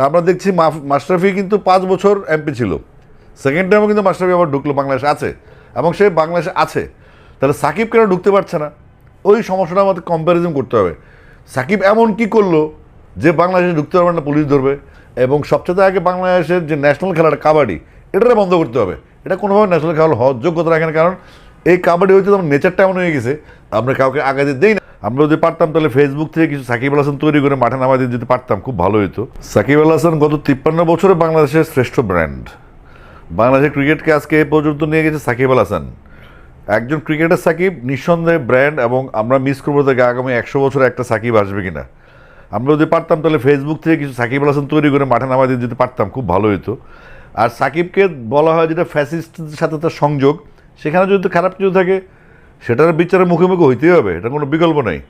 তা আমরা দেখছি মাশরাফি কিন্তু পাঁচ বছর এমপি ছিল। সেকেন্ড টাইমও কিন্তু মাশরাফি আবার ঢুকলো, বাংলাদেশে আছে। এবং সে বাংলাদেশে আছে। তাহলে সাকিব কেন ঢুকতে পারছে না? ওই সমস্যাটা আমাদের কম্প্যারিজন করতে হবে। সাকিব এমন কি করল যে বাংলাদেশে ঢুকতে পারবে না, পুলিশ ধরবে। এবং সবচেয়ে আগে বাংলাদেশের যে ন্যাশনাল খেলাটা, কাবাডি, এটারে বন্ধ করতে হবে। এটা কোনোভাবে ন্যাশনাল খেলা হওয়ার যোগ্যতা রাখে না, কারণ এই কাবাডি হইতে আমার নেচারটা এমন হয়ে গেছে, আমরা কাউকে আগাতে দেই আমরা যদি পারতাম তাহলে ফেসবুক থেকে কিছু সাকিব আল হাসান তৈরি করে মাঠে দিয়ে যদি পারতাম, খুব ভালো হতো সাকিব আল হাসান গত তিপ্পান্ন বছরে বাংলাদেশের শ্রেষ্ঠ ব্র্যান্ড বাংলাদেশের ক্রিকেটকে আজকে এ পর্যন্ত নিয়ে গেছে সাকিব আল হাসান। একজন ক্রিকেটার সাকিব, নিঃসন্দেহে ব্র্যান্ড এবং আমরা মিস করব তাকে আগামী একশো বছরে একটা সাকিব আসবে কিনা। আমরা যদি পারতাম তাহলে ফেসবুক থেকে কিছু সাকিব আল হাসান তৈরি করে মাঠে দিয়ে যদি পারতাম, খুব ভালো হতো আর সাকিবকে বলা হয় যেটা ফ্যাসিস্টদের সাথে তার সংযোগ, সেখানে যদি খারাপ কিছু থাকে সেটার বিচারের মুখোমুখি হইতেই হবে, এটা কোনো বিকল্প নেই।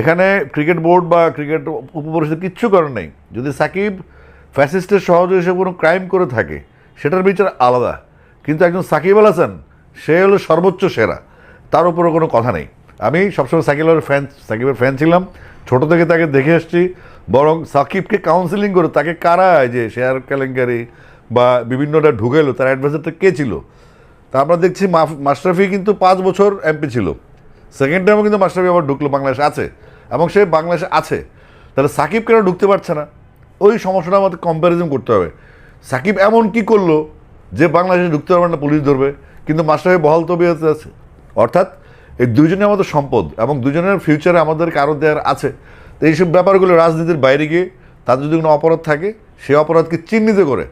এখানে ক্রিকেট বোর্ড বা ক্রিকেট উপপরিষদ কিচ্ছু করার নেই। যদি সাকিব ফ্যাসিস্টের সহযোগী হিসেবে কোনো ক্রাইম করে থাকে, সেটার বিচার আলাদা। কিন্তু একজন সাকিব আল হাসান, সে হলো সর্বোচ্চ সেরা, তার উপরে কোনো কথা নেই। আমি সবসময় সাকিবের ফ্যান সাকিবের ফ্যান ছিলাম। ছোটো থেকে তাকে দেখে এসেছি বরং সাকিবকে কাউন্সিলিং করে তাকে কারা যে শেয়ার কেলেঙ্কারি বা বিভিন্নটা ঢুকাইলো, তার অ্যাডভাইসারটা কে ছিল? তা আমরা দেখছি মাশরাফি কিন্তু পাঁচ বছর এমপি ছিল। সেকেন্ড টাইমও কিন্তু মাশরাফি আবার ঢুকলো, বাংলাদেশে আছে। এবং সে বাংলাদেশে আছে। তাহলে সাকিব কেন ঢুকতে পারছে না? ওই সমস্যাটা আমাদের কম্প্যারিজন করতে হবে। সাকিব এমন কি করল যে বাংলাদেশে ঢুকতে পারবে না, পুলিশ ধরবে, কিন্তু মাশরাফি বহাল তবিয়তে আছে। অর্থাৎ এই দুজনে আমাদের সম্পদ এবং দুজনের ফিউচারে আমাদেরকে আরও দেওয়ার আছে। তো এইসব ব্যাপারগুলো রাজনীতির বাইরে গিয়ে তাদের যদি কোনো অপরাধ থাকে সেই অপরাধকে চিহ্নিত করে।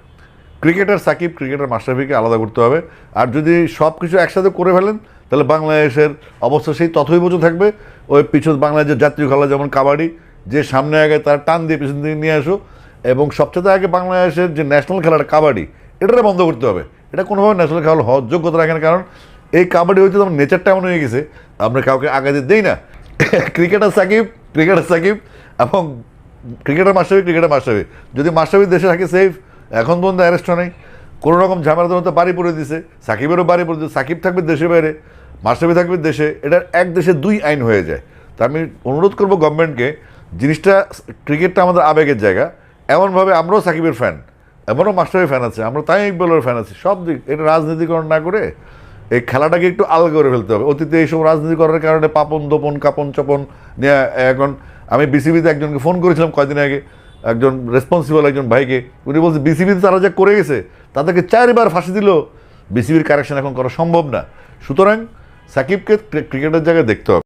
ক্রিকেটার সাকিব, ক্রিকেটার মাস্টারফিকে আলাদা করতে হবে। আর যদি সব কিছু একসাথে করে ফেলেন, তাহলে বাংলাদেশের অবস্থা সেই তথই বোঝো থাকবে। ওই পিছন বাংলাদেশের জাতীয় খেলা, যেমন কাবাডি, যে সামনে আগে তার টান দিয়ে পিছন দিকে নিয়ে আসো। এবং সবচেয়ে আগে বাংলাদেশের যে ন্যাশনাল খেলাটা, কাবাডি এটা বন্ধ করতে হবে। এটা কোনোভাবে ন্যাশনাল খেলা হওয়ার যোগ্যতা রাখে না, কারণ এই কাবাডি হইতে আমার নেচারটা এমন হয়ে গেছে, আমরা কাউকে আগাতে দেই না। ক্রিকেটার সাকিব ক্রিকেটার সাকিব এবং ক্রিকেটার মাস্টারবি ক্রিকেটার মাস্টারবি যদি মাস্টারবি দেশে থাকে সেফ এখন পর্যন্ত অ্যারেস্ট নেই। কোনো রকম ঝামেলা তো বাড়ি পড়ে দিছে। সাকিবেরও বাড়ি পড়ে দিচ্ছে সাকিব থাকবে দেশে বাইরে মাস্টারবি থাকবে দেশে। এটা এক দেশে দুই আইন হয়ে যায়। তা আমি অনুরোধ করব গভর্নমেন্টকে জিনিসটা ক্রিকেটটা আমাদের আবেগের জায়গা। এমনভাবে আমরাও সাকিবের ফ্যান এমনও মাস্টারের ফ্যান আছে, আমরা তাই ইকবালের ফ্যান আছি। সব দিক, এটা রাজনীতিকরণ না করে এই খেলাটাকে একটু আলগা করে ফেলতে হবে। অতীতে এইসব রাজনীতি করার কারণে পাপন, দোপন, কাপন, চপন এখন আমি বিসিবিতে একজনকে ফোন করেছিলাম কয়দিন আগে। একজন রেসপন্সিবল একজন ভাইকে, উনি বলছে বিসিবিতে তারা যা করে গেছে, তাদেরকে চারবার ফাঁসি দিল। বিসিবির কারেকশন এখন করা সম্ভব না। সুতরাং সাকিবকে ক্রিকেটের জায়গায় দেখতে হবে।